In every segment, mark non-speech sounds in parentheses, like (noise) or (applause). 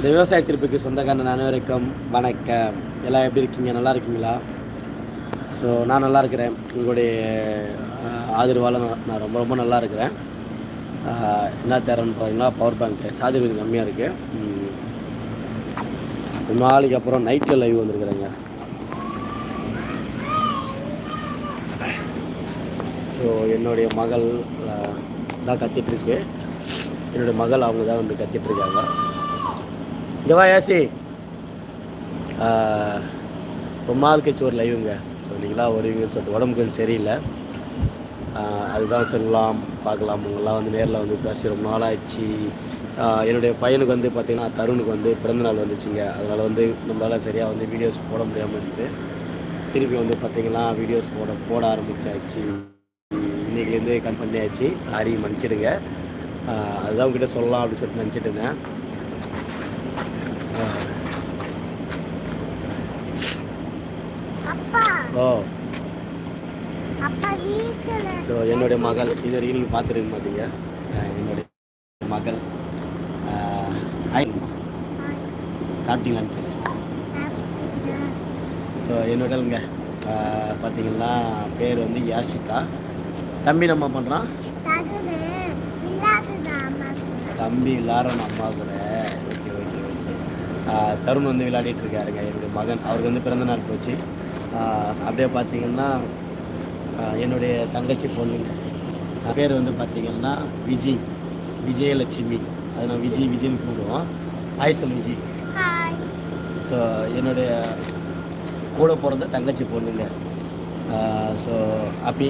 இந்த விவசாய சிறப்புக்கு சொந்தக்காரன் அனைவருக்கும் வணக்கம். எல்லாம் எப்படி இருக்கீங்க? நல்லா இருக்கீங்களா? ஸோ நான் நல்லா இருக்கிறேன். உங்களுடைய ஆதரவால் நான் நான் ரொம்ப ரொம்ப நல்லா இருக்கிறேன். என்ன தரேன்னு பார்த்தீங்கன்னா பவர் பேங்க் சார்ஜ் கொஞ்சம் கம்மியாக இருக்குது நாளைக்கு அப்புறம் நைட்டில் லைவ் வந்துருக்குறேங்க. ஸோ என்னுடைய மகள் தான் கத்திட்டுருக்கு என்னுடைய மகள் அவங்க தான் வந்து கத்திட்டுருக்காங்க இங்கே வா யாசி ரொம்ப நாள் கழிச்சு ஒரு லைவுங்க சொன்னீங்களா வருவீங்கன்னு சொல்லிட்டு உடம்பு கொஞ்சம் சரியில்லை. அதுதான் சொல்லலாம் பார்க்கலாம். உங்களாம் வந்து நேரில் வந்து பேசி ரொம்ப நாள் ஆச்சு என்னுடைய பையனுக்கு வந்து பார்த்திங்கன்னா தருணுக்கு வந்து பிறந்தநாள் வந்துச்சுங்க. அதனால் வந்து நம்மளால் சரியாக வந்து வீடியோஸ் போட முடியாமல் இருந்தது. திருப்பி வந்து பார்த்திங்கன்னா வீடியோஸ் போட போட ஆரம்பிச்சாச்சு. இன்றைக்கிலேருந்து கன் பண்ணியாச்சு. சாரி மன்னிச்சிடுங்க. அதுதான் உங்ககிட்ட சொல்லலாம் அப்படின்னு சொல்லிட்டு நினச்சிட்டு இருந்தேன் அப்பா ஓ ஸோ என்னுடைய மகள் இது வரைக்கும் நீங்கள் பார்த்துருக்க மாட்டீங்க. என்னுடைய மகள் சாப்பிட்டீங்களான்னு கேளு ஸோ என்னோடங்க பார்த்தீங்கன்னா பேர் வந்து யாஷிகா. தம்பி நம்ம பண்ணுறான் தம்பி விளாட்றோம் அம்மா கூட ஓகே ஓகே. ஓகே தருண் வந்து விளையாடிட்டு இருக்காருங்க என்னுடைய மகன். அவருக்கு வந்து பிறந்த நாள் போச்சு. அப்படியே பார்த்தீங்கன்னா என்னுடைய தங்கச்சி பொண்ணுங்க பேர் வந்து பார்த்தீங்கன்னா விஜய் விஜயலட்சுமி. அது நான் விஜய் விஜய்னு கூப்பிடுவோம். ஆய்சல் விஜய் ஸோ என்னுடைய கூட பிறந்த தங்கச்சி பொண்ணுங்க. ஸோ ஹாப்பி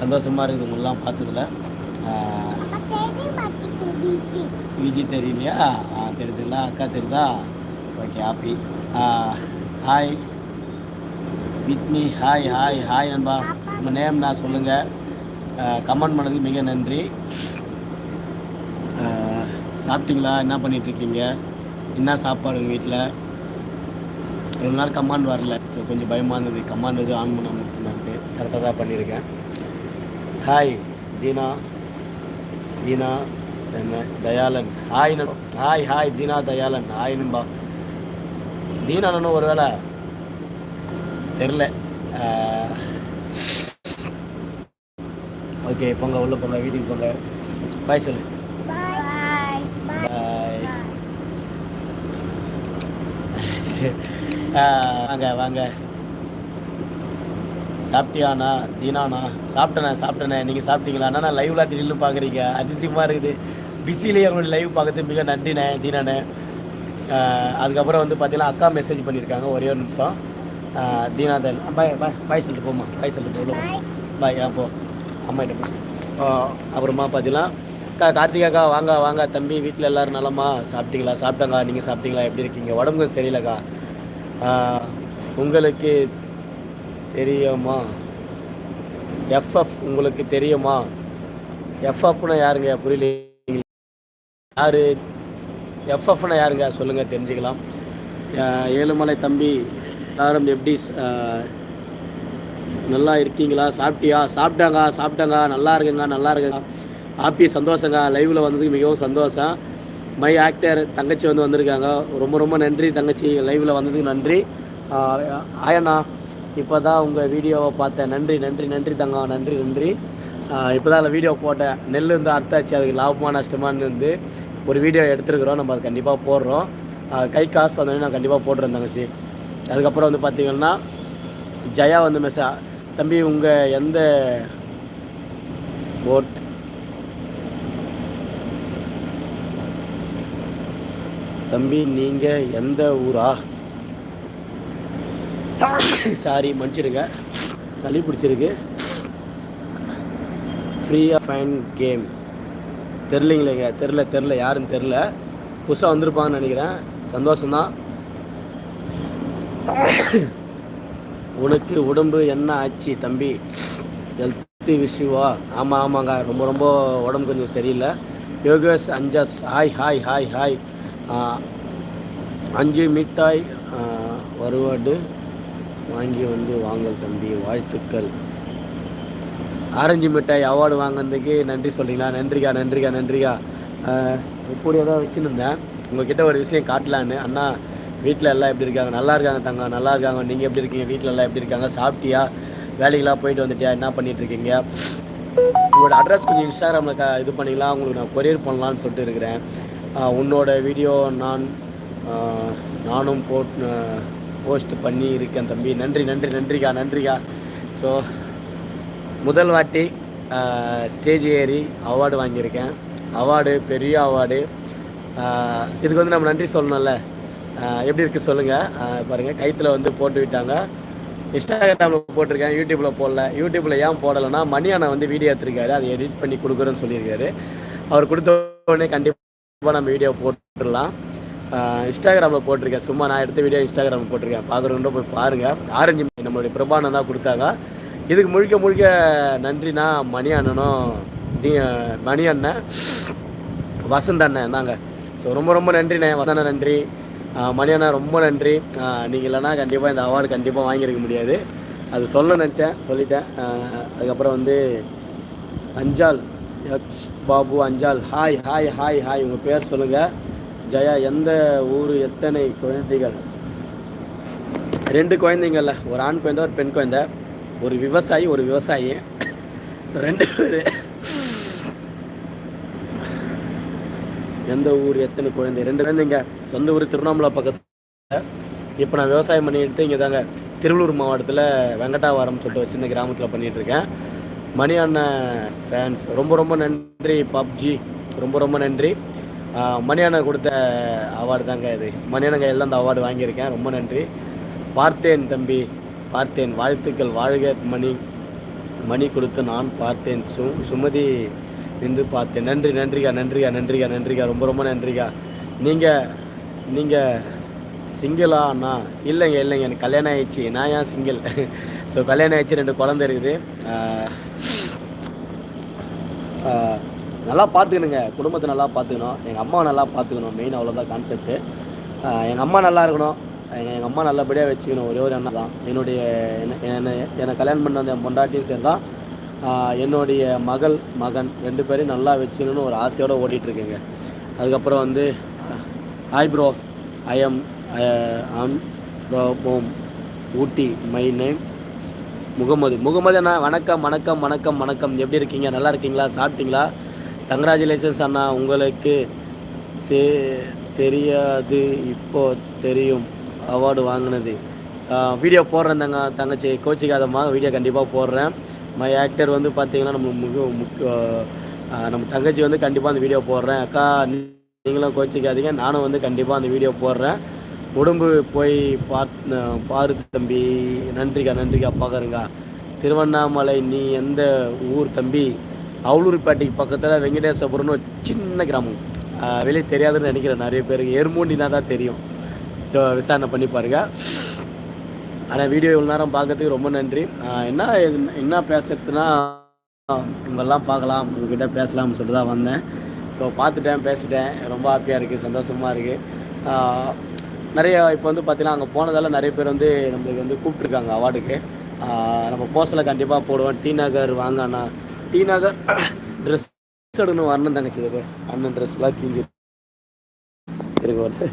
சந்தோஷமாக இருக்குது உங்களெலாம் பார்த்ததுல. ஆஹ் அப்பா தேடி மாட்டிக்கு வீச்சு விஜய் தெரியலையா தெரியுதுங்களா அக்கா தெரியுதா? Okay happy hi with me hi hi hi நண்பா. உங்கள் நேம் நான் சொல்லுங்கள் கமெண்ட் பண்ணதுக்கு மிக நன்றி. சாப்பிட்டீங்களா? என்ன பண்ணிகிட்ருக்கீங்க என்ன சாப்பாடு உங்கள் வீட்டில் இவ்வளோ நேரம் கமாண்ட் வரல. ஸோ கொஞ்சம் பயமாக இருந்தது. கமாண்ட் எதுவும் ஆன் பண்ண முடியுமான்ட்டு கரெக்டாக தான் பண்ணியிருக்கேன். ஹாய் தீனா. தீனா என்ன? தயாளன். ஹாய் நண்பா hi hi Deena Dayalan. Hi நண்பா. தீனா நண்பா ஒரு வேளை தெரில ஓகே போங்க உள்ளே போங்க வீட்டுக்கு போங்க. பாய் சொல்லு. பாய் வாங்க வாங்க. சாப்பிட்டியாண்ணா? தீனாண்ணா? சாப்பிட்டேண்ணே சாப்பிட்டேண்ணே. நீங்கள் சாப்பிட்டீங்களாண்ணா நான் லைவ்லாம் திடீர்னு பார்க்குறீங்க அதிசயமாக இருக்குது. பிஸிலேயே உங்களுடைய லைவ் பார்க்கறது மிக நன்றிண்ணே தீனாண்ணே. அதுக்கப்புறம் வந்து பார்த்தீங்கன்னா அக்கா மெசேஜ் பண்ணியிருக்காங்க ஒரே ஒரு நிமிஷம். ஆஹ் தீனா தன். பாய் பாய் பாய் சொல்லிட்டு போமா பாய் சொல்லிட்டு போகலாம் பாய். ஆ போ. அம்மா கிட்ட போ ஆ, அப்புறமா பார்த்தீங்கன்னா அக்கா கார்த்திகாக்கா வாங்க வாங்க தம்பி வீட்டில் எல்லோரும் நலமா? சாப்பிட்டீங்களா? சாப்பிட்டாங்க நீங்கள் சாப்பிட்டீங்களா? எப்படி இருக்கீங்க? உடம்பு கொஞ்சம் சரியில்லைக்கா உங்களுக்கு தெரியுமா? எஃப்எஃப் உங்களுக்கு தெரியுமா? எஃப்எஃப்னா யாருங்க? புரியல யார்? எஃப்எஃப்னா யாருங்க? சொல்லுங்கள் தெரிஞ்சுக்கலாம். ஏழுமலை தம்பி எல்லாரும் எப்படி நல்லா இருக்கீங்களா? சாப்பிட்டியா? சாப்பிட்டாங்க சாப்பிட்டாங்க. நல்லா இருக்குங்க நல்லா இருக்குங்க ஹாப்பி சந்தோஷங்க. லைவில் வந்ததுக்கு மிகவும் சந்தோஷம். மை ஆக்டர் தங்கச்சி வந்து வந்திருக்காங்க. ரொம்ப ரொம்ப நன்றி தங்கச்சி. லைவில் வந்ததுக்கு நன்றி. ஆயண்ணா இப்போ தான் உங்கள் வீடியோவை பார்த்தேன். நன்றி நன்றி நன்றி தங்கம் நன்றி நன்றி. இப்போ தான் வீடியோ போட்டேன். நெல் வந்து அர்த்தாச்சு அதுக்கு லாபமா நஷ்டமான்னு வந்து ஒரு வீடியோ எடுத்துருக்குறோம். நம்ம அது கண்டிப்பாக போடுறோம். கை காசு வந்தோடனே நான் கண்டிப்பாக போட்டுருந்தேன் தங்கச்சி. அதுக்கப்புறம் வந்து பார்த்தீங்கன்னா ஜெயா வந்து மெசா தம்பி உங்கள் எந்த போட் தம்பி நீங்கள் எந்த ஊரா? சாரி மன்னிச்சிடுங்க. சளி பிடிச்சிருக்கு. ஃப்ரீயாக ஃபைன் கேம் தெரிலிங்களேங்க. தெரில தெரில. யாருன்னு தெரில. புதுசாக வந்திருப்பாங்கன்னு நினைக்கிறேன். சந்தோஷம்தான். (coughs) உனக்கு உடம்பு என்ன ஆச்சு தம்பி? ஹெல்த்து விஷயவா ஆமாம் ஆமாங்க. ரொம்ப ரொம்ப உடம்பு கொஞ்சம் சரியில்லை. யோகேஷ் அஞ்சாஸ் ஹாய் ஹாய் ஹாய் ஹாய் அஞ்சு மிட்டாய் வருவாடு வாங்கி வந்து வாங்கல் தம்பி. வாழ்த்துக்கள். ஆரஞ்சு மிட்டாய் அவார்டு வாங்கினதுக்கு நன்றி சொல்கிறீங்களா நன்றிக்கா நன்றிக்கா நன்றிக்கா. ஆஹ் தான் வச்சுருந்தேன். உங்ககிட்ட ஒரு விஷயம் காட்டலான்னு. அண்ணா வீட்டில் எல்லாம் எப்படி இருக்காங்க? நல்லா இருக்காங்க தங்க நல்லா இருக்காங்க. நீங்கள் எப்படி இருக்கீங்க? வீட்டில் எல்லாம் எப்படி இருக்காங்க? சாப்பிட்டியா? வேலைக்கெல்லாம் போயிட்டு வந்துட்டியா? என்ன பண்ணிட்டு இருக்கீங்க? உங்களோட அட்ரஸ் கொஞ்சம் இன்ஸ்டாகிராமில் க இது பண்ணிக்கலாம். உங்களுக்கு நான் கொரியர் பண்ணலான்னு சொல்லிட்டு இருக்கிறேன். உன்னோட வீடியோ நான் நானும் போட் போஸ்ட் பண்ணி இருக்கேன் தம்பி. நன்றி நன்றி நன்றிக்கா நன்றிக்கா. ஸோ முதல் வாட்டி ஸ்டேஜ் ஏறி அவார்டு வாங்கியிருக்கேன். அவார்டு பெரிய அவார்டு இதுக்கு வந்து நம்ம நன்றி சொல்லணும்ல. எப்படி இருக்குது சொல்லுங்கள் பாருங்கள் கைத்தில் வந்து போட்டு விட்டாங்க. இன்ஸ்டாகிராமில் போட்டிருக்கேன் யூடியூப்பில் போடல. யூடியூப்பில் ஏன் போடலைன்னா மணி வந்து வீடியோ எடுத்திருக்காரு. அதை எடிட் பண்ணி கொடுக்குறேன்னு சொல்லியிருக்காரு. அவர் கொடுத்த உடனே கண்டிப்பாக நம்ம வீடியோ போட்டுடலாம். இன்ஸ்டாகிராமில் போட்டிருக்கேன். சும்மா நான் எடுத்த வீடியோ இன்ஸ்டாகிராமில் போட்டிருக்கேன். பார்க்குறவங்க போய் பாருங்கள் ஆரஞ்சு நம்மளுடைய பிரபானம் தான் கொடுத்தாங்க. இதுக்கு முழுக்க முழுக்க நன்றினா மணி அண்ணனும் தி- மணி அண்ணன் வசந்த் அண்ணன் தாங்க. ஸோ ரொம்ப ரொம்ப நன்றிண்ணே. வசந்த நன்றி. மணியண்ணா ரொம்ப நன்றி. நீங்கள் இல்லைன்னா கண்டிப்பாக இந்த அவார்டு கண்டிப்பாக வாங்கியிருக்க முடியாது. அது சொல்ல நினச்சேன் சொல்லிட்டேன். அதுக்கப்புறம் வந்து Anjal H Babu Anjal hi hi hi hi உங்கள் பேர் சொல்லுங்கள் ஜெயா எந்த ஊர் எத்தனை குழந்தைகள்? ரெண்டு குழந்தைங்கள்ல ஒரு ஆண் குழந்தை ஒரு பெண் குழந்தை. ஒரு விவசாயி ஒரு விவசாயி. ஸோ ரெண்டு பேர். எந்த ஊர் எத்தனை குழந்தை? ரெண்டு இங்கே சொந்த ஊர் திருவண்ணாமலை பக்கத்தில். இப்போ நான் விவசாயம் பண்ணிட்டு இங்கே தாங்க திருவள்ளூர் மாவட்டத்தில் வெங்கடாவரம் சொல்லிட்டு ஒரு சின்ன கிராமத்தில் பண்ணிகிட்ருக்கேன் மணி அண்ணன் ஃபேன்ஸ் ரொம்ப ரொம்ப நன்றி பப்ஜி. ரொம்ப ரொம்ப நன்றி. மணி அண்ணன் கொடுத்த அவார்டு தாங்க இது. மணி அண்ணன் கையில் அந்த அவார்டு வாங்கியிருக்கேன். ரொம்ப நன்றி. பார்த்தேன் தம்பி பார்த்தேன். வாழ்த்துக்கள். வாழ்க மணி மணி கொடுத்து நான் பார்த்தேன். சு சுமதி நின்று பார்த்தேன் நன்றி நன்றிக்கா நன்றிக்கா நன்றிக்கா நன்றிக்கா ரொம்ப ரொம்ப நன்றிக்கா. நீங்கள் நீங்கள் சிங்கிளா அண்ணா? இல்லைங்க இல்லைங்க எனக்கு கல்யாணம் ஆயிடுச்சு. நான் ஏன் சிங்கிள் ஸோ (laughs) கல்யாணம் ஆயிடுச்சு ரெண்டு குழந்தை இருக்குது. நல்லா பார்த்துக்கணுங்க. குடும்பத்தை நல்லா பார்த்துக்கணும். எங்கள் அம்மா நல்லா பார்த்துக்கணும். மெயின் அவ்வளோதான் கான்செப்ட்டு எங்கள் அம்மா நல்லா இருக்கணும். எங்கள் எங்கள் அம்மா நல்லபடியாக வச்சுக்கணும். ஒரே ஒரு எண்ணம் தான். என்னுடைய என்னை என்னை கல்யாணம் பண்ண வந்த என் பொண்டாட்டியும் சரி தான் என்னுடைய மகள் மகன் ரெண்டு பேரையும் நல்லா வச்சுக்கணும்னு ஒரு ஆசையோடு ஓடிட்டுருக்கேங்க. அதுக்கப்புறம் வந்து hi bro I am am home Ooty. My name Mohammed. Mohammed அண்ணா வணக்கம் வணக்கம் வணக்கம் வணக்கம். எப்படி இருக்கீங்க? நல்லா இருக்கீங்களா? சாப்பிட்டீங்களா? கங்க்ராச்சுலேஷன்ஸ் அண்ணா உங்களுக்கு தெ தெரியாது இப்போ தெரியும். அவார்டு வாங்கினது. வீடியோ போடுறேன் தங்க தங்கச்சி. கோச்சிக்காதம்மா வீடியோ கண்டிப்பாக போடுறேன். மை ஆக்டர் வந்து பார்த்தீங்கன்னா நம்ம முக முக்கிய நம்ம தங்கச்சி வந்து கண்டிப்பாக அந்த வீடியோ போடுறேன். அக்கா நீங்களும் கோச்சிக்காதீங்க. நானும் வந்து கண்டிப்பாக அந்த வீடியோ போடுறேன். உடம்பு போய் பாத் பாரு தம்பி. நன்றிக்கா நன்றிக்கா பார்க்குறேங்க திருவண்ணாமலை நீ எந்த ஊர் தம்பி? அவலூர்பேட்டைக்கு பக்கத்தில் வெங்கடேசபுரம்னு ஒரு சின்ன கிராமம். வெளியே தெரியாதுன்னு நினைக்கிறேன். நிறைய பேருக்கு. எருமூண்டினா தான் தெரியும் விசாரணை பண்ணி பாருங்க. ஆனால் வீடியோ இவ்வளோ நேரம் பார்க்கறதுக்கு ரொம்ப நன்றி. என்ன என்ன பேசுறதுன்னா உங்கள்லாம் பார்க்கலாம் உங்ககிட்ட பேசலாம்னு சொல்லிட்டு தான் வந்தேன். ஸோ பார்த்துட்டேன் பேசிட்டேன். ரொம்ப ஹாப்பியாக இருக்குது சந்தோஷமாக இருக்குது நிறைய இப்போ வந்து பார்த்தீங்கன்னா அங்கே போனதால் நிறைய பேர் வந்து நம்மளுக்கு வந்து கூப்பிட்ருக்காங்க அவார்டுக்கு. நம்ம போஸ்டில் கண்டிப்பாக போடுவோம். டி நகர் வாங்க அண்ணா. டி நகர் ட்ரெஸ் எடுக்கணும் வரணும் தங்கச்சி இது அண்ணன் ட்ரெஸ்லாம் கிஞ்சி இருக்கு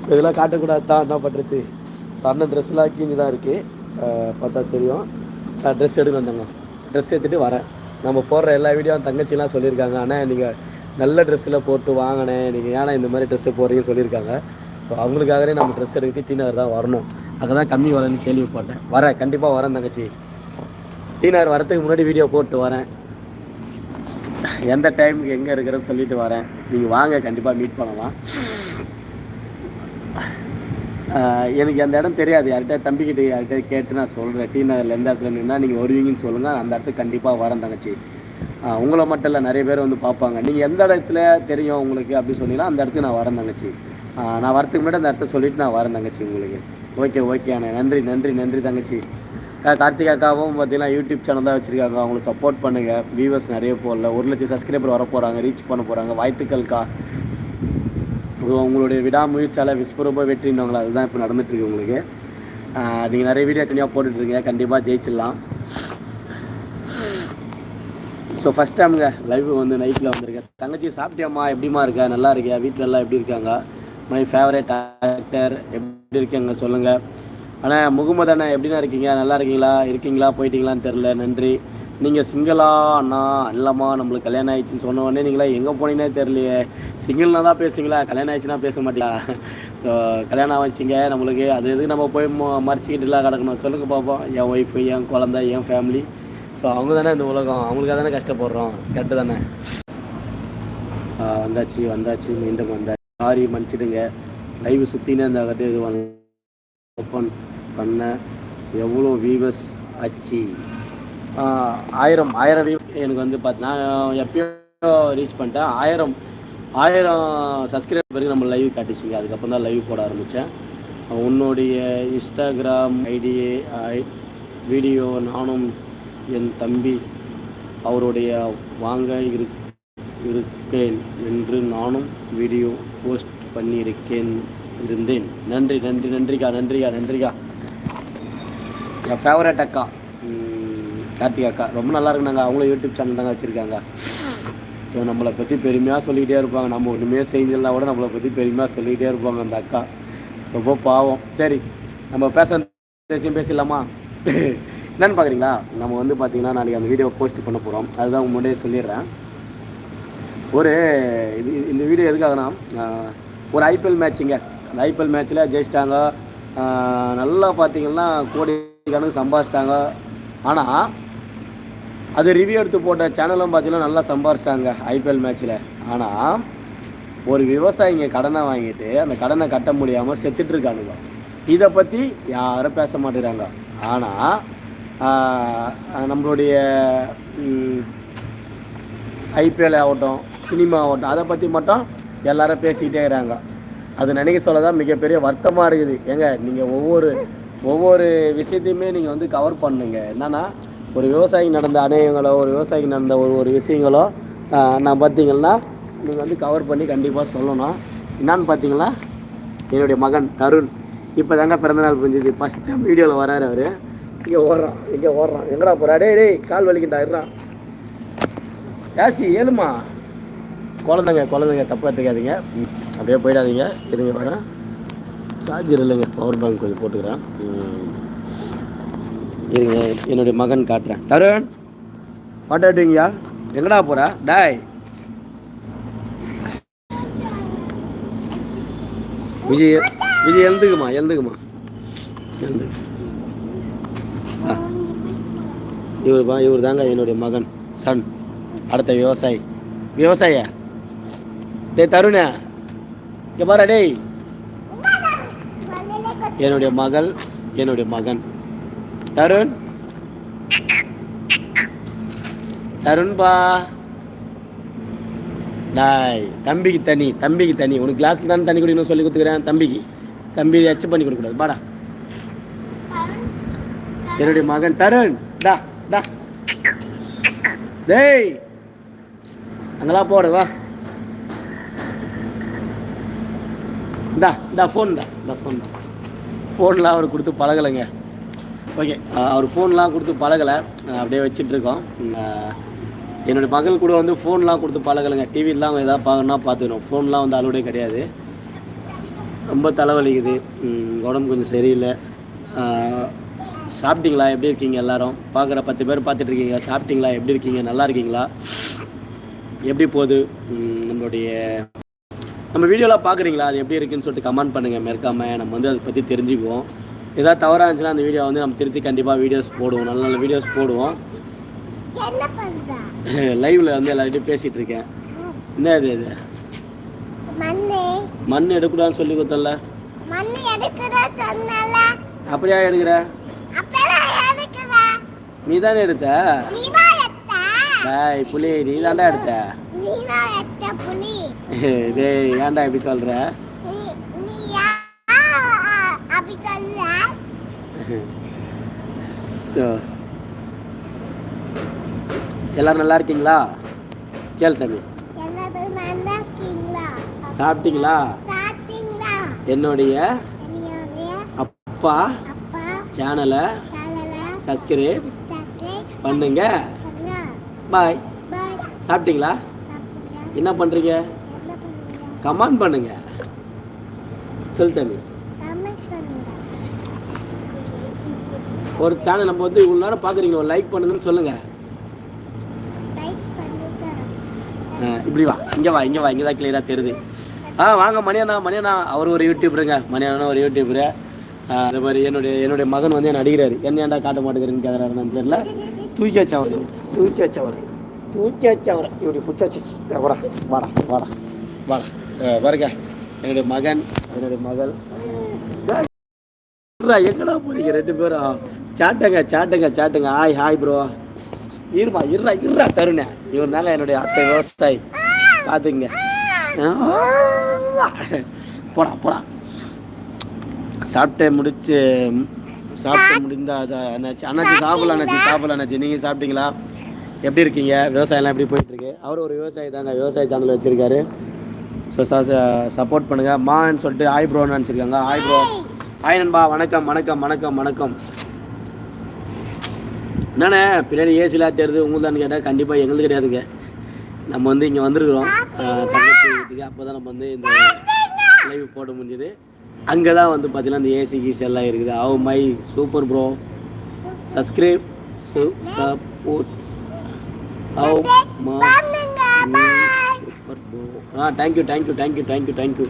ஸோ இதெல்லாம் காட்டக்கூடாது தான் என்ன பண்ணுறது ஸோ அண்ணன் ட்ரெஸ்லாம் கீஞ்சி தான் இருக்குது பார்த்தா தெரியும். ட்ரெஸ் எடுக்க வந்தாங்க. ட்ரெஸ் எடுத்துகிட்டு வரேன். நம்ம போடுற எல்லா வீடியோவும் தங்கச்சிலாம் சொல்லியிருக்காங்க. ஆனால் நீங்கள் நல்ல ட்ரெஸ்ஸில் போட்டு வாங்கினேன் நீங்கள் ஏன்னா இந்த மாதிரி ட்ரெஸ்ஸு போடுறீங்கன்னு சொல்லியிருக்காங்க. ஸோ அவங்களுக்காகவே நம்ம ட்ரெஸ் எடுக்க டீனர் தான் வரணும். அங்கே தான் கம்மி வரேன்னு கேள்விப்பட்டேன். வரேன். கண்டிப்பாக வரேன் தங்கச்சி. டீனர் வரத்துக்கு முன்னாடி வீடியோ போட்டு வரேன். எந்த டைமுக்கு எங்கே இருக்கிறேன்னு சொல்லிட்டு வரேன். நீங்கள் வாங்க. கண்டிப்பாக மீட் பண்ணலாம். எனக்கு அந்த இடம் தெரியாது. யார்கிட்ட தம்பிக்கிட்ட யார்கிட்ட கேட்டு நான் சொல்கிறேன் டி நகரில் எந்த இடத்துல நின்னால் நீங்கள் வருவீங்கன்னு சொல்லுங்கள் அந்த இடத்துக்கு கண்டிப்பாக வரேன் தங்கச்சி. உங்களை மட்டும் இல்லை நிறைய பேர் வந்து பார்ப்பாங்க. நீங்கள் எந்த இடத்துல தெரியும் உங்களுக்கு அப்படி சொன்னீங்கன்னா அந்த இடத்துக்கு நான் வரேன் தங்கச்சி. நான் வரத்துக்கு முன்னாடி அந்த இடத்த சொல்லிவிட்டு நான் வரேன் தங்கச்சி உங்களுக்கு. ஓகே ஓகே அண்ணே. நன்றி நன்றி நன்றி தங்கச்சி. கார்த்திக் அக்காவும் பார்த்தீங்கன்னா யூடியூப் சேனல் தான் வச்சுருக்காங்க. அவங்களுக்கு சப்போர்ட் பண்ணுங்கள் வியூவர்ஸ் நிறைய போடல. ஒரு லட்சம் சப்ஸ்கிரைபர் வர போகிறாங்க ரீச் பண்ண போகிறாங்க வாழ்த்துக்கள்க்கா. உங்களுடைய விடாமுயற்சியால் விஸ்வரூப வெற்றினவங்களா அதுதான் இப்போ நடந்துட்டுருக்கு உங்களுக்கு. நீங்கள் நிறைய வீடியோ தனியாக போட்டுட்ருக்கீங்க கண்டிப்பாக ஜெயிச்சிடலாம். ஸோ ஃபஸ்ட் டைமுங்க லைவ் வந்து நைட்டில் வந்திருக்கேன். தங்கச்சி சாப்பிட்டியாம்மா? எப்படிம்மா இருக்கா? நல்லா இருக்கியா? வீட்டில் எல்லாம் எப்படி இருக்காங்க? மை ஃபேவரட் ஆக்டர் எப்படி இருக்கீங்க சொல்லுங்கள் ஆனால் முகமது அண்ணா எப்படிண்ணா இருக்கீங்க? நல்லா இருக்கீங்களா? இருக்கீங்களா? போயிட்டீங்களான்னு தெரில நன்றி. நீங்கள் சிங்கிளா அண்ணா இல்லைம்மா நம்மளுக்கு கல்யாணம் ஆயிடுச்சுன்னு சொன்ன உடனே நீங்களா எங்கே போனீங்கன்னே தெரியலையே. சிங்கிள்னா தான் பேசுவீங்களா? கல்யாணம் ஆயிடுச்சுன்னா பேச மாட்டீங்களா ஸோ கல்யாணம் ஆகிச்சிங்க நம்மளுக்கு அது எதுக்கு நம்ம போய் ம- மறைச்சிக்கிட்டுலாம் கிடக்கணும். சொல்லுங்கள் பார்ப்போம் என் ஒய்ஃபு என் குழந்தை என் ஃபேமிலி ஸோ அவங்க தானே இந்த உலகம். அவங்களுக்காக தானே கஷ்டப்படுறோம். கரெக்டு தானே? வந்தாச்சு வந்தாச்சு மீண்டும் வந்தாச்சு. சாரி மன்னிச்சிடுங்க. லைவ் சுற்றினே இந்த கட்டு இது ஓப்பன் பண்ண எவ்வளோ வியூவர்ஸ் ஆச்சு? ஆயிரம் ஆயிரம் வியூ எனக்கு வந்து பார்த்தீங்கன்னா எப்பயோ ரீச் பண்ணிட்டேன். ஆயிரம் ஆயிரம் சப்ஸ்கிரைபர் வரைக்கும் நம்ம லைவ் காட்டிச்சிங்க. அதுக்கப்புறம் தான் லைவ் போட ஆரம்பித்தேன் உன்னுடைய இன்ஸ்டாகிராம் ஐடி வீடியோ நானும் என் தம்பி அவருடைய வாங்க இரு இருக்கேன் என்று நானும் வீடியோ போஸ்ட் பண்ணியிருக்கேன் இருந்தேன். நன்றி நன்றி நன்றிக்கா நன்றிக்கா நன்றிக்கா. என் ஃபேவரட் அக்கா. கார்த்திகா அக்கா ரொம்ப நல்லா இருக்குனாங்க. அவங்களும் யூடியூப் சேனல் தாங்க வச்சுருக்காங்க. ஸோ நம்மளை பற்றி பெருமையாக சொல்லிக்கிட்டே இருப்பாங்க. நம்ம ஒன்றுமே செஞ்சிடலாம் கூட நம்மளை பற்றி பெருமையாக சொல்லிக்கிட்டே இருப்பாங்க அந்த அக்கா. ரொம்ப பாவம். சரி நம்ம பேச பேசியும் பேசிடலாமா? என்னென்னு பார்க்குறீங்களா நம்ம வந்து பார்த்தீங்கன்னா நாளைக்கு அந்த வீடியோ போஸ்ட் பண்ண போகிறோம் அதுதான் முன்னாடியே சொல்லிடுறேன். ஒரு இது இந்த வீடியோ எதுக்காகனா ஒரு ஐபிஎல் மேட்ச்சுங்க அந்த ஐபிஎல் மேட்ச்சில் ஜெயிச்சிட்டாங்க. நல்லா பார்த்தீங்கன்னா கோடி கணக்கு சம்பாதிச்சிட்டாங்க. ஆனால் அது ரிவ்யூ எடுத்து போட்ட சேனலும் பார்த்தீங்கன்னா நல்லா சம்பாரிச்சாங்க ஐபிஎல் மேட்ச்சில் ஆனால் ஒரு விவசாயிங்க கடனை வாங்கிட்டு அந்த கடனை கட்ட முடியாமல் செத்துட்டு இருக்கானுங்க. இதை பற்றி யாரும் பேச மாட்டேறாங்க ஆனால் நம்மளுடைய ஐபிஎல் ஆகட்டும் சினிமா ஆகட்டும் அதை பற்றி மட்டும் எல்லாரும் பேசிக்கிட்டே இருக்கிறாங்க அது நினைக்க சொல்ல தான் மிகப்பெரிய வருத்தமாக இருக்குது. ஏங்க நீங்கள் ஒவ்வொரு ஒவ்வொரு விஷயத்தையுமே நீங்கள் வந்து கவர் பண்ணுங்க. என்னன்னா ஒரு விவசாயிக்கு நடந்த அநேகங்களோ ஒரு விவசாயிக்கு நடந்த ஒரு ஒரு விஷயங்களோ நான் பார்த்தீங்கன்னா நீங்கள் வந்து கவர் பண்ணி கண்டிப்பாக சொல்லணும். என்னான்னு பார்த்தீங்கன்னா என்னுடைய மகன் தருண். இப்போ தாங்க பிறந்தநாள் புரிஞ்சுது. ஃபஸ்ட் டைம் வீடியோவில் வராரு அவர். இங்கே ஓடுறான் இங்கே ஓடுறான். எங்கடா போகிறா டேய் டேய் கால் வலிக்கிட்டா இருறான் ஏசி ஏழுமா? குழந்தைங்க குழந்தைங்க தப்பாக எடுத்துக்காதீங்க ம், அப்படியே போயிடாதீங்க. இருங்க வரேன் சார்ஜர் இல்லைங்க பவர் பேங்க் கொஞ்சம் போட்டுக்கிறேன். இருங்க என்னுடைய மகன் காட்டுறேன். தருண் பாட்டாட்டுவீங்கயா எங்கடா போகிறா டாய். விஜய் விஜய் எழுந்துக்குமா எழுந்துக்குமா? எழுந்து. இவர் இவர் தாங்க என்னுடைய மகன் சன். அடுத்த விவசாயி. விவசாய. டேய் தருண. இங்கே பாரு டேய். என்னுடைய மகள் என்னுடைய மகன். தருண் அருண்பா டாய் தம்பிக்கு தனி தம்பிக்கு தனி. உனக்கு கிளாஸில் தானே தண்ணி குடிக்கணும் சொல்லி கொடுத்துக்கிறேன் தம்பிக்கு. தம்பி அச்சு பண்ணி கொடுக்கூடாது பாடா என்னுடைய மகன் தருண். டா டா. டேய். அங்கெல்லாம் போடு வா. இந்தா இந்தா ஃபோன் தான் இந்த ஃபோன் தான் ஃபோன்லாம் அவர் கொடுத்து பழகலைங்க. ஓகே அவர் ஃபோன்லாம் கொடுத்து பழகலை. அப்படியே வச்சுட்ருக்கோம் என்னோடய என்னுடைய மகள் கூட வந்து ஃபோன்லாம் கொடுத்து பழகலைங்க. டிவிலாம் எதாவது பார்க்கணுன்னா பார்த்துக்கணும். ஃபோன்லாம் வந்து அலுவலே கிடையாது. ரொம்ப தலைவலிக்குது. உடம்பு கொஞ்சம் சரியில்லை. சாப்பிட்டீங்களா? எப்படி இருக்கீங்க எல்லாரும்? பார்க்குற பத்து பேர் பார்த்துட்ருக்கீங்க. சாப்பிட்டீங்களா? எப்படி இருக்கீங்க? நல்லா இருக்கீங்களா? எப்படி போகுது? நம்மளுடைய நம்ம வீடியோலாம் பார்க்குறீங்களா? அது எப்படி இருக்குன்னு சொல்லிட்டு கமெண்ட் பண்ணுங்கள் மறக்காமல் நம்ம வந்து அதை பற்றி தெரிஞ்சுக்குவோம். ஏதாவது தவறாக இருந்துச்சுன்னா அந்த வீடியோ வந்து நம்ம திருத்தி கண்டிப்பாக வீடியோஸ் போடுவோம். நல்ல நல்ல வீடியோஸ் போடுவோம். லைவில் வந்து எல்லார்கிட்டையும் பேசிகிட்டு இருக்கேன். என்ன இது இது? மண் எடுக்கூடாதுன்னு சொல்லி கொடுத்தல மண்ணு எடுக்கிறா சொன்னல. அப்படியா எடுக்கிற? நீ தானே எடுத்த? டேய் புலி நீ தாண்டா எடுத்த? (laughs) டேய் ஏன்டா இப்படி சொல்கிற ஸோ எல்லாரும் நல்லா இருக்கீங்களா? கேள் சாமி. சாப்பிட்டீங்களா? என்னுடைய அப்பா சேனலை சப்ஸ்கிரைப் பண்ணுங்க. பண்ணா பாய். சாப்பிட்டீங்களா? என்ன பண்ணுறீங்க கமெண்ட் பண்ணுங்க. சொல் சாமி கமெண்ட் பண்ணுங்க ஒரு சேனல் நம்ம வந்து இவ்வளோ நேரம் பார்க்குறீங்களா லைக் பண்ணுங்கன்னு சொல்லுங்கள் இப்படி வா. இங்கே வா இங்கே வா இங்கே தான் கிளியராக தெரியுது. ஆ வாங்க மணியண்ணா மணியண்ணா அவர் ஒரு யூடியூபருங்க மணியண்ணா ஒரு யூடியூபரு இந்த மாதிரி என்னுடைய என்னுடைய மகன் வந்து என்ன அடிக்கிறாரு. என்ன ஏன்டா காட்ட மாட்டேங்கிறேன்னு கேட்குறாருன்னு தெரியல. தூக்கி வச்சா அவர் தூக்கி வச்சா அவர் தூக்கி வச்சா அவர். இப்படி பிடிச்சாச்சு வாடா வாடா வாடா. வாடா. அஹ் பாருங்க என்னுடைய மகன் என்னுடைய மகள். எங்கடா போறீங்க ரெண்டு பேரும் சாட்டுங்க சாட்டுங்க சாட்டுங்க ஹாய் ஹாய் ப்ரோ இருமா இருடா இருடா தருணே. இவர் தாங்க என்னுடைய அத்தை விவசாயி. பார்த்துங்க போடா போடா. சாப்பிட்டு முடிச்சு சாப்பிட்டு முடிந்தா அதை அண்ணாச்சி அண்ணாச்சி சாப்பிடல அண்ணாச்சி சாப்பிடல அண்ணாச்சி. நீங்கள் சாப்பிட்டீங்களா? எப்படி இருக்கீங்க? விவசாயம்லாம் எப்படி போயிட்டுருக்கு அவர் ஒரு விவசாயி தாங்க விவசாய சேனல் வச்சுருக்காரு. ஸோ சப்போர்ட் பண்ணுங்கள் மான்னு சொல்லிட்டு ஆய் ப்ரோன்னு நினச்சிருக்காங்க. ஆய் ப்ரோ ஆய் நண்பா. வணக்கம் வணக்கம் வணக்கம் வணக்கம். என்னண்ணே பின்னாடி ஏசிலாம் தெரியுது உங்களுக்கு கேட்டால் கண்டிப்பாக எங்களுக்கு கிடையாதுங்க. நம்ம வந்து இங்கே வந்திருக்கிறோம். தங்கச்சி வீட்டுக்கு அப்போ தான் நம்ம வந்து இந்த லைவ் போட முடிஞ்சது. அங்கே தான் வந்து பார்த்தீங்கன்னா இந்த ஏசி கீசி எல்லாம் இருக்குது. அவ் my super bro subscribe support அவ் மா super bro ah thank you thank you thank you thank you thank you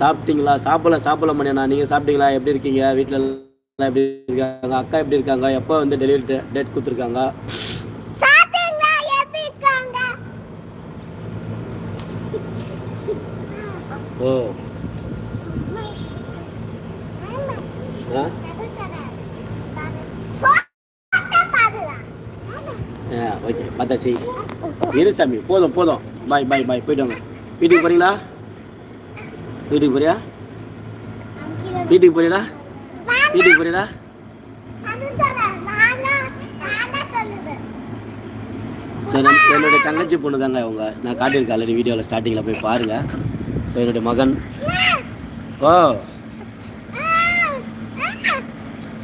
சாப்பிட்டீங்களா? சாப்பிடல சாப்பிடல மணியண்ணா. நீங்கள் சாப்பிட்டீங்களா? எப்படி இருக்கீங்க? வீட்டில் எப்படி இருக்காங்க? அக்கா எப்படி இருக்காங்க? எப்போ வந்து டெலிவரி டேட் கொடுத்துருக்காங்க? ஓ. ஓகே பார்த்தாச்சு. இரு சாமி போதும் போதும். பாய் பாய் பாய் போயிட்டு வாங்க. வீட்டுக்கு போகிறீங்களா வீட்டுக்கு போறியா? வீட்டுக்கு போறீங்களா வீட்டுக்கு போறீங்களா சரி என்னுடைய தங்கச்சி பொண்ணு தாங்க அவங்க நான் காட்டியிருக்கேன் ஆல்ரெடி வீடியோவில் ஸ்டார்டிங்கில் போய் பாருங்கள் ஸோ என்னுடைய மகன். ஓ.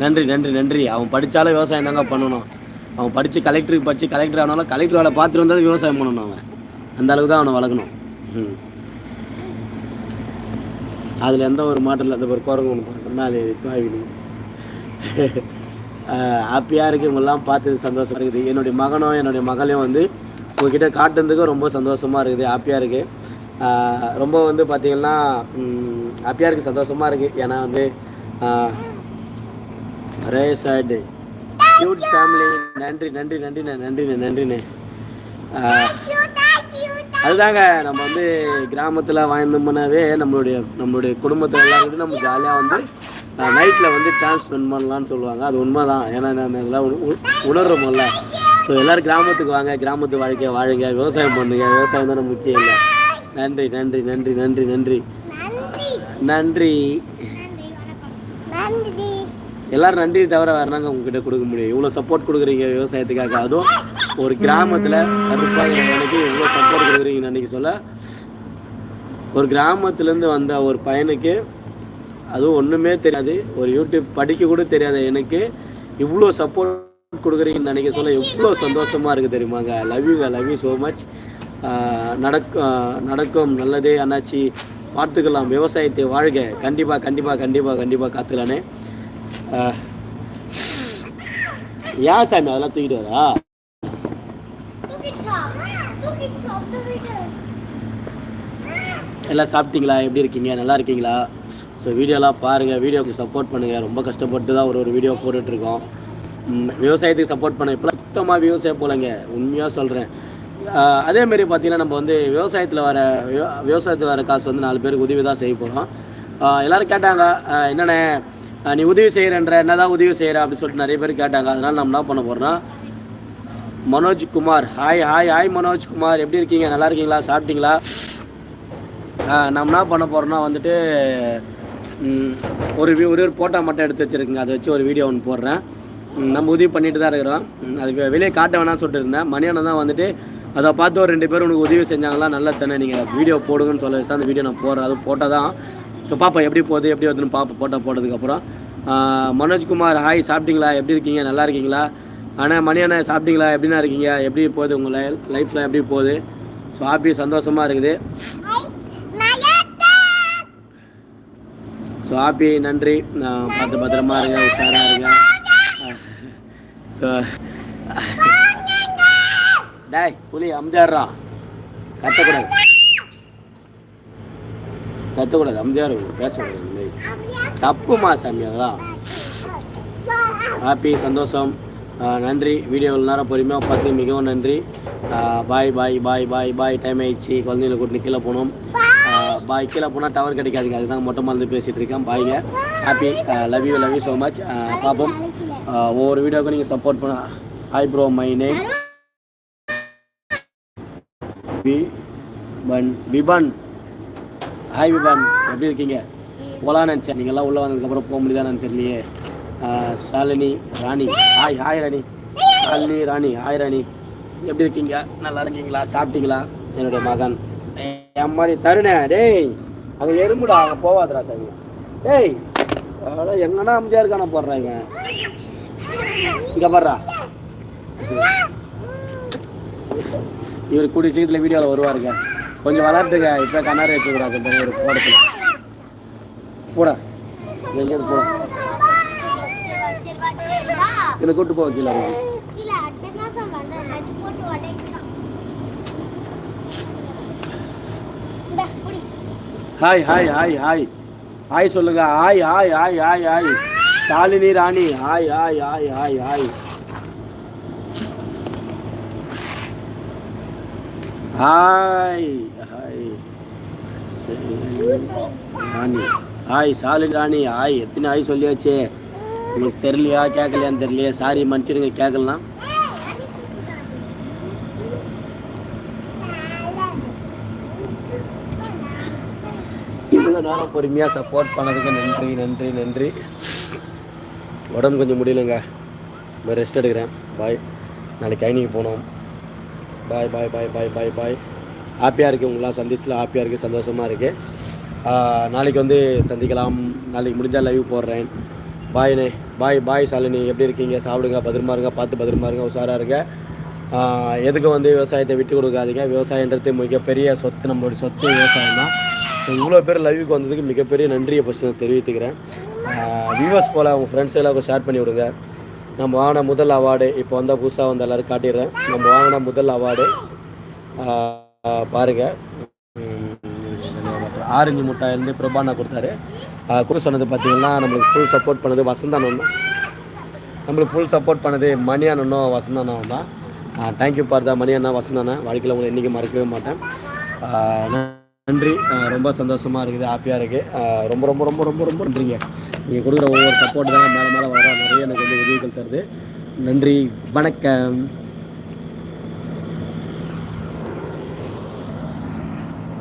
நன்றி நன்றி நன்றி. அவன் படித்தாலும் விவசாயம் தாங்க பண்ணணும். அவன் படித்து கலெக்டருக்கு படித்து கலெக்டர் ஆனாலும் கலெக்டர் வேலை பார்த்துட்டு வந்தாலும் விவசாயம் பண்ணணும் அவன். அந்த அளவுக்கு தான் அவனை வளர்க்கணும். ம் அதில் எந்த ஒரு மாற்றம் இல்லை. அந்த ஒரு குரங்கு ஒன்று மேலே துவாவிடு ஹாப்பியாக (laughs) இருக்குது இவங்கெல்லாம் பார்த்து சந்தோஷமாக இருக்குது. என்னுடைய மகனும் என்னுடைய மகளையும் வந்து உங்ககிட்ட காட்டுறதுக்கு ரொம்ப சந்தோஷமாக இருக்குது. ஹாப்பியாக இருக்குது ரொம்ப வந்து பார்த்திங்கன்னா ஹாப்பியாக இருக்குது சந்தோஷமாக இருக்குது ஏன்னா வந்து ரே சைடு கியூட் ஃபேமிலி நன்றி நன்றி நன்றிண்ணே நன்றிண்ணே. நன்றிண்ணே அதுதாங்க நம்ம வந்து கிராமத்தில் வாழ்ந்தோம்னாவே நம்மளுடைய நம்மளுடைய குடும்பத்தில் எல்லாருக்கும் வந்து நம்ம ஜாலியாக வந்து நைட்டில் வந்து டைம் ஸ்பெண்ட் பண்ணலாம்னு சொல்லுவாங்க. அது உண்மை தான் ஏன்னா நான் இதெல்லாம் உண- ஸோ எல்லோரும் கிராமத்துக்கு வாங்க. கிராமத்து வாழ்க்கையை வாழுங்க. விவசாயம் பண்ணுங்க. விவசாயம் தானே முக்கியம் இல்லை. நன்றி நன்றி நன்றி நன்றி நன்றி. நன்றி. எல்லாரும் நன்றி தவிர வேறு நாங்கள் உங்ககிட்ட கொடுக்க முடியும்? இவ்வளோ சப்போர்ட் கொடுக்குறீங்க விவசாயத்துக்காக. அதுவும் ஒரு கிராமத்தில் கருப்பாக எனக்கு இவ்வளோ சப்போர்ட் கொடுக்குறீங்கன்னு அன்றைக்கி சொல்ல ஒரு கிராமத்துலேருந்து வந்த ஒரு பையனுக்கு அதுவும் ஒன்றுமே தெரியாது. ஒரு யூடியூப் படிக்க கூட தெரியாத எனக்கு இவ்வளோ சப்போர்ட் கொடுக்குறீங்கன்னு நினைக்க சொல்ல எவ்வளோ சந்தோஷமாக இருக்குது தெரியுமாங்க love you love you so much நடக்கும் நடக்கும் நல்லதே அண்ணாச்சி. பார்த்துக்கலாம் விவசாயத்தை வாழ்க. கண்டிப்பாக கண்டிப்பாக கண்டிப்பாக கண்டிப்பாக காத்துக்கலானே. ஏன் சாமி? அதெல்லாம் தூக்கிட்டு வரா? எல்லாம் சாப்பிட்டீங்களா? எப்படி இருக்கீங்க? நல்லா இருக்கீங்களா? ஸோ வீடியோலாம் பாருங்கள் வீடியோவுக்கு சப்போர்ட் பண்ணுங்கள் ரொம்ப கஷ்டப்பட்டு தான் ஒரு ஒரு வீடியோ போட்டுட்ருக்கோம். விவசாயத்துக்கு சப்போர்ட் பண்ண இப்போலாம் சுத்தமாக விவசாயம் போலங்க. உண்மையாக சொல்கிறேன் அதேமாரி பார்த்தீங்கன்னா நம்ம வந்து விவசாயத்தில் வர விவசாயத்தில் வர காசு வந்து நாலு பேருக்கு உதவி தான் செய்ய போகிறோம் எல்லோரும் கேட்டாங்க என்னென்ன என்னண்ணே நீ உதவி செய்கிறன்ற என்னதான் உதவி செய்கிற அப்படின்னு சொல்லிட்டு நிறைய பேர் கேட்டாங்க. அதனால் நம்ம என்ன பண்ண போகிறோம்னா Manoj Kumar. Hi hi hi Manoj Kumar. எப்படி இருக்கீங்க? நல்லா இருக்கீங்களா? சாப்பிட்டீங்களா? நம்ம என்ன பண்ண போகிறோம்னா வந்துட்டு ஒரு ஒரு ஒரு ஃபோட்டோ மட்டும் எடுத்து வச்சுருக்குங்க. அதை வச்சு ஒரு வீடியோ ஒன்று போடுறேன். நம்ம உதவி பண்ணிட்டு தான் இருக்கிறோம். அது வெ- வெளியே காட்ட வேணாம்னு சொல்லிட்டு இருந்தேன். மணியானம் தான் வந்துட்டு அதை பார்த்து ஒரு ரெண்டு பேரும் உனக்கு உதவி செஞ்சாங்களா? நல்லா தானே நீங்கள் வீடியோ போடுங்கன்னு சொல்ல வச்சு தான் அந்த வீடியோ நான் போடுறேன். அது போட்டால் தான் இப்போ பாப்பா எப்படி போகுது எப்படி வருதுன்னு பாப்பா போட்டோ போட்டதுக்கப்புறம் மனோஜ்குமார் ஹாய் சாப்பிட்டீங்களா? எப்படி இருக்கீங்க? நல்லா இருக்கீங்களா? ஆனால் மணி அண்ணா சாப்பிட்டீங்களா? எப்படிண்ணா இருக்கீங்க? எப்படி போகுது உங்கள் லைஃப்பில் எப்படி போகுது? ஸோ ஹாப்பி சந்தோஷமாக இருக்குது ஐ நான் ஏத்தேன் ஸோ ஹாப்பி நன்றி. நான் பார்த்து பத்திரமா இருங்க உஷாராக இருங்க. ஸோ டாய் புலி அம்ஜாடுறா கத்தக்கூடாது. கத்தக்கூடாது அம்ஜார் பேசக்கூடாது இந்த மாதிரி. தப்புமா சாமி அதெல்லாம்? ஹாப்பி சந்தோஷம். நன்றி. வீடியோ இவ்வளோ நேரம் பொறுமையாக பார்த்து மிகவும் நன்றி. பாய் பாய் பாய் பாய் பாய். டைம் ஆயிடுச்சு. குழந்தைங்களை கூட்டிட்டு கீழே போகணும். பாய் கீழே போனால் டவர் கிடைக்காதுங்க. அதுதான் மொட்டை மருந்து பேசிகிட்டு இருக்கேன். பாய்ங்க happy love you love you so much பார்ப்போம் ஒவ்வொரு வீடியோக்கும் நீங்கள் சப்போர்ட் பண்ண ஹாய் ப்ரோ மை நேம் பன் விபன் ஹாய் விபன் எப்படி இருக்கீங்க? போகலான்னு நினச்சேன். நீங்கள்லாம் உள்ளே வந்ததுக்கப்புறம் போக முடியுதான்னு தெரியலையே. Shalini Rani hi hi Rani Shalini Rani hi Rani எப்படி இருக்கீங்க? நல்லா இருக்கீங்களா? சாப்பிட்டீங்களா? என்னுடைய மகன். என் மாதிரி தருணே. டேய் அங்கே எறும்புடா அங்கே போவாதடா சாமி டேய் அட எங்கன்னா அமைதியாக இருக்கான போடுறாங்க இங்கே பாடுறா இவர் கூடிய சீக்கிரத்தில் வீடியோவில் வருவாருங்க. கொஞ்சம் வளர்த்துங்க இப்போ கண்ணாரி வச்சுக்கிறாங்க இந்த ஒரு போடத்தில் போட. எங்கேருந்து போட. இதில் கூப்பிட்டு போக கீழே இறங்கி. கீழே அட்டகாசம் பண்ண அது போட்டு உடைக்கலாம் இந்த புடி hi hi hi hi hi சொல்லுங்க. Hi hi hi hi hi Shalini Rani hi hi hi hi hi hi hi Rani hi Shalini Rani hi எத்தனை ஹாய் சொல்லியாச்சே? உங்களுக்கு தெரியலையா கேட்கலையான்னு தெரியலையே. சாரி மன்னிச்சிடுங்க கேட்கலாம் இவ்வளோ நேரம் பொறுமையாக சப்போர்ட் பண்ணதுக்கு நன்றி நன்றி நன்றி. உடம்பு கொஞ்சம் முடியலங்க. ரெஸ்ட் எடுக்கிறேன். பாய் நாளைக்கு ஐனிக்கு போகணும் பாய் பாய் பாய் பாய் பாய் பாய் ஹாப்பியாக இருக்குது உங்களாம் சந்திச்சில் ஹாப்பியாக இருக்குது சந்தோஷமாக இருக்குது நாளைக்கு வந்து சந்திக்கலாம். நாளைக்கு முடிஞ்சால் லைவ் போடுறேன். பாய்ண்ணே பாய் பாய் சாலினி எப்படி இருக்கீங்க? சாப்பிடுங்க பத்திரமா இருங்க பார்த்து பத்திரமா இருங்க உஷாராக இருங்க. எதுக்கும் வந்து விவசாயத்தை விட்டு கொடுக்காதீங்க. விவசாயன்றது மிகப்பெரிய சொத்து. நம்மளுடைய சொத்து விவசாயம் தான் ஸோ இவ்வளோ பேர் லைவுக்கு வந்ததுக்கு மிகப்பெரிய நன்றியை ஃபஸ்ட்டு நான் தெரிவித்துக்கிறேன். வியூவர்ஸ் போல் அவங்க ஃப்ரெண்ட்ஸ் எல்லாம் ஷேர் பண்ணி விடுங்க. நம்ம வாங்கின முதல் அவார்டு இப்போ வந்தால் புதுசாக வந்து எல்லோரும் காட்டிடுறேன். நம்ம வாங்கின முதல் அவார்டு பாருங்கள் ஆரஞ்சு முட்டாயிலேருந்து பிரபானா கொடுத்தாரு. குரு சொன்னது பார்த்தீங்கன்னா நம்மளுக்கு ஃபுல் சப்போர்ட் பண்ணது வசந்தானன் நம்மளுக்கு ஃபுல் சப்போர்ட் பண்ணது மணி அண்ணனும் வசந்தானும் தான் தேங்க்யூ பார்த்தா மணி அண்ணா வசந்தானே வாழ்க்கையில் உங்களை என்றைக்கும் மறக்கவே மாட்டேன். நன்றி. ரொம்ப சந்தோஷமாக இருக்குது ஹாப்பியாக இருக்குது ரொம்ப ரொம்ப ரொம்ப ரொம்ப ரொம்ப நன்றிங்க. நீங்கள் கொடுக்குற ஒவ்வொரு சப்போர்ட் தான் மேலே மேலே வர நிறைய எனக்கு வந்து உதவிகள் தருது. நன்றி வணக்கம்.